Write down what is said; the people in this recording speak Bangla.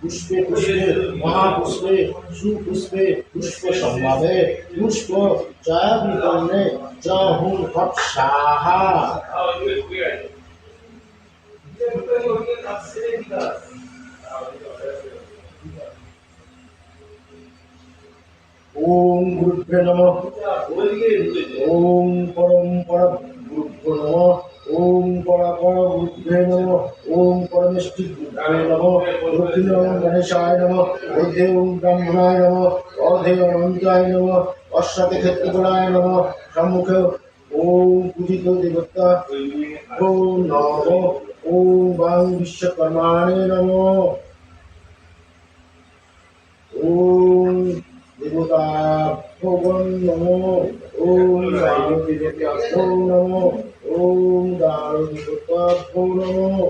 পুষ্পে পুষ্পে মহাপুষ্পে সুপুষ্পে পুষ্প সম্ভাবে। পুষ্প ওম নম। ওম গুরুভ্য নম। ওম পরাপর বুদ্ধে নম। ওম পরমেষ্টি বুদ্ধায় নম। বুদ্ধিনম গণেশায় নম। বুদ্ধে ওম ব্রাহ্মণায় নম। অধে অনন্তায় নম। অশ্বাতে ক্ষেত্রপুরায় নম। সম্মুখে ওম পূজিত দেবতা ওম নম। ওম বাং বিশ্বকর্মায় নম। ওম দেবতা নমো ওম দারুণ নমো ওম দারুণ নমো